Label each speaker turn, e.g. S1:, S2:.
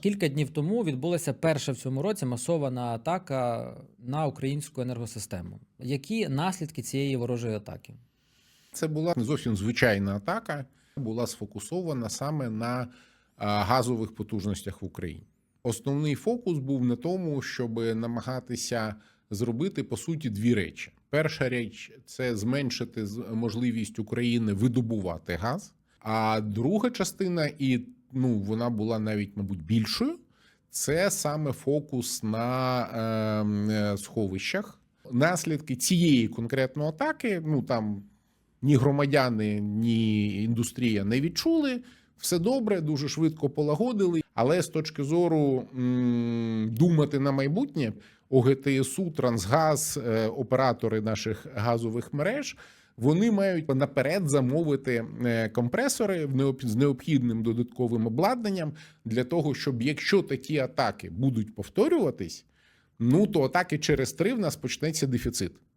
S1: Кілька днів тому відбулася перша в цьому році масована атака на українську енергосистему. Які наслідки цієї ворожої атаки?
S2: Це була не зовсім звичайна атака, була сфокусована саме на газових потужностях в Україні. Основний фокус був на тому, щоб намагатися зробити по суті дві речі. Перша річ це зменшити можливість України видобувати газ. А друга частина, і ну вона була навіть, мабуть, більшою. Це саме фокус на ем, е, сховищах. Наслідки цієї конкретної атаки, ну там ні громадяни, ні індустрія не відчули. Все добре, дуже швидко полагодили. Але з точки зору м, думати на майбутнє, ОГТСУ, Трансгаз, е, оператори наших газових мереж. Вони мають наперед замовити е, компресори з необхідним додатковим обладнанням для того, щоб якщо такі атаки будуть повторюватись, ну то атаки через три в нас почнеться дефіцит.